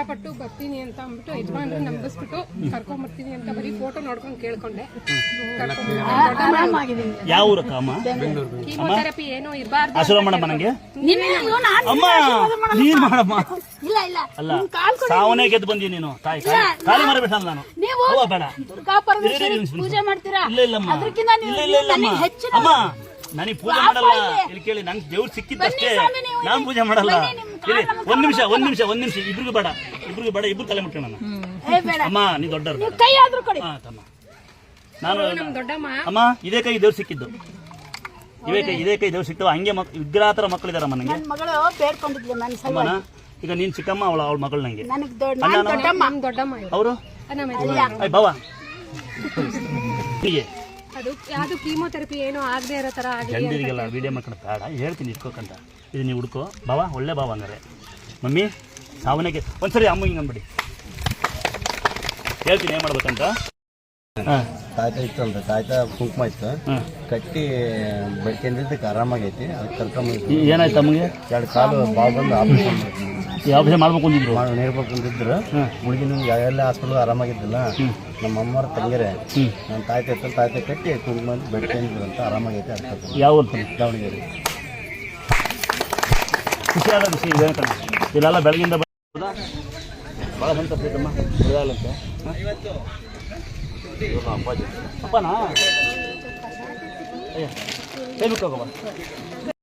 ಇಷ್ಟಪಟ್ಟು ಬರ್ತೀನಿ ಅಂತ ಅಂದ್ಬಿಟ್ಟು ಯಜಮಾನ್ರು ನಂಬಿಸ್ಬಿಟ್ಟು ಕರ್ಕೊಂಡ್ ಬರ್ತೀನಿ ಅಂತ ಬರೀ ಫೋಟೋ ನೋಡ್ಕೊಂಡು ಕೇಳ್ಕೊಂಡೆ. ಯಾವ ಊರಕ್ಕ ಅಮ್ಮ? ಕೀಮೋಥೆರಪಿ ಏನು ಇರಬಾರ್ದು ಆಶೀರ್ವಾದ ಮಾಡಮ್ಮ ನಂಗೆ ಅಮ್ಮ. ನೀನ್ ಮಾಡಮ್ಮ. ಇಲ್ಲ ಇಲ್ಲ. ಅಲ್ಲ ಸಾವನೇ ಗೆದ್ದು ಬಂದಿ ನೀನು. ತಾಯಿ ಖಾಲಿ ನಾನು. ನೀವು ಅವ್ವ ಬೇಡ. ದುರ್ಗಾ ಪರಮೇಶ್ವರಿ ಇರಿ, ಇರಿ, ಇರಿ, ಪೂಜೆ ಮಾಡ್ತೀರಾ? ಇಲ್ಲ ಇಲ್ಲಮ್ಮ ಅದಕ್ಕಿಂತ ನೀವು ಇಲ್ಲ ಇಲ್ಲ ಇಲ್ಲಮ್ಮ ನನಗೆ ಹೆಚ್ಚಿನ ಅಮ್ಮ ನನಗೆ ಪೂಜೆ ಮಾಡಲ್ಲ. ಇಲ್ಲಿ ಕೇಳಿ ನಂಗೆ ದೇವ್ರು ಸಿಕ್ಕಿದ್ದಷ್ಟೇ. ನಾನ್ ಪೂಜೆ ಮಾಡಲ್ಲ. ಒಂದ್ ನಿಮಿಷ ಒಂದ್ ನಿಮಿಷ ಒಂದ್ ನಿಮಿಷ. ಇಬ್ರಿಗೂ ಬೇಡ ಇಬ್ರಿಗೂ ಬೇಡ ಇಬ್ರು ತಲೆ ಮುಟ್ಟೋಣ ಏ ಬೇಡ. ಅಮ್ಮ ನೀ ದೊಡ್ಡರು ನೀವು ಕೈ ಆದ್ರೂ ಕೊಡಿ. ಹಾ ತಮ್ಮ. ನಾನು ಅಮ್ಮ ಇದೇ ಕೈ ದೇವ್ರು ಸಿಕ್ಕಿದ್ದು. ಇವೇ ಕೈ ಇದೇ ಕೈ ದೇವ್ರು ಸಿಕ್ತವ ಹಂಗೆ ಮಕ್ ವಿಗ್ರಹ ತರ ಮಕ್ಕಳಿದಾರಮ್ಮ ನನಗೆ ನನ್ನ ಮಗಳು ಬೇಡ್ಕೊಂಡಿದ್ಲು ನನ್ನ ಅಮ್ಮನ? ಈಗ ನೀನ್ ಚಿಕ್ಕಮ್ಮ ಅವಳ ಅವಳ ಮಗಳು ನಂಗೆ. ಅವರು? ಬಾವ ಅದು ಯಾವ್ದು ಕೀಮೋಥೆರಪಿ ಏನೋ ಆಗದೆ ಇರೋ ತರ ಆಗಿದೆ ವಿಡಿಯೋ ಮಾಡ್ಕೊಂಡು ಬೇಡ ಹೇಳ್ತೀನಿ ಇಟ್ಕೋಕಂತ. ಇದು ನೀವು ಹುಡ್ಕೋ. ಬಾವ ಒಳ್ಳೆ ಬಾವ ಅಂದರೆ. ಮಮ್ಮಿ ಸಾವನೆಗೆ ಒಂದ್ಸರಿ ಅಮ್ಮ ಹಿಂಗೆ ಅಂದ್ಬಿಡಿ. ಹೇಳ್ತೀನಿ ಏನು ಮಾಡ್ಬೇಕಂತ? ಹಾಂ. ತಾಯ್ತ ಇತ್ತಲ್ರಿ ತಾಯ್ತ ಕುಂಕುಮ ಇತ್ತು. ಕಟ್ಟಿ ಬೆಳ್ಕೊಂಡಿದ್ದಕ್ಕೆ ಆರಾಮಾಗೈತಿ. ಅದಕ್ಕೆ ಕರ್ಕೊಂಬಂದು ಏನಾಯ್ತು ಅಮ್ಮಗೆ? ಎರಡು ಕಾಲು ಬಾವು ಬಂದು ಆಪರೇಷನ್ ಯಾವ ಮಾಡ್ಬೇಕು ಅಂದಿದ್ರು? ನೇರ್ಬೇಕಂತಿದ್ರು ಹ್ಮ್. ಹುಡುಗಿನ ಎಲ್ಲ ಹಾಸ್ಪಿಟಲ್ ಆರಾಮಾಗಿದ್ದಿಲ್ಲ. ನಮ್ಮ ಅಮ್ಮವ್ರ ತಂಗಿರೆ ನಮ್ಮ ತಾಯ್ತ ಇತ್ತಲ್ಲ ತಾಯ್ತ ಕಟ್ಟಿ ಕುಂಕುಮ ಬೆಳ್ಕೊಂಡಿದ್ರು ಅಂತ ಆರಾಮಾಗೈತಿ. ಅದಕ್ಕೆ ಯಾವ ಊರು ಖುಷಿಯಾದ ವಿಷಯ ಇದೆ ಕಣ ಇಲ್ಲೆಲ್ಲ ಬೆಳಗಿಂದ ಬಂದ ಭಾಳ ಬಂತ ಪ್ರೀತಮ್ಮ ಅಪ್ಪಾಜಿ. ಅಪ್ಪನಾ? ಹೋಗಮ್ಮ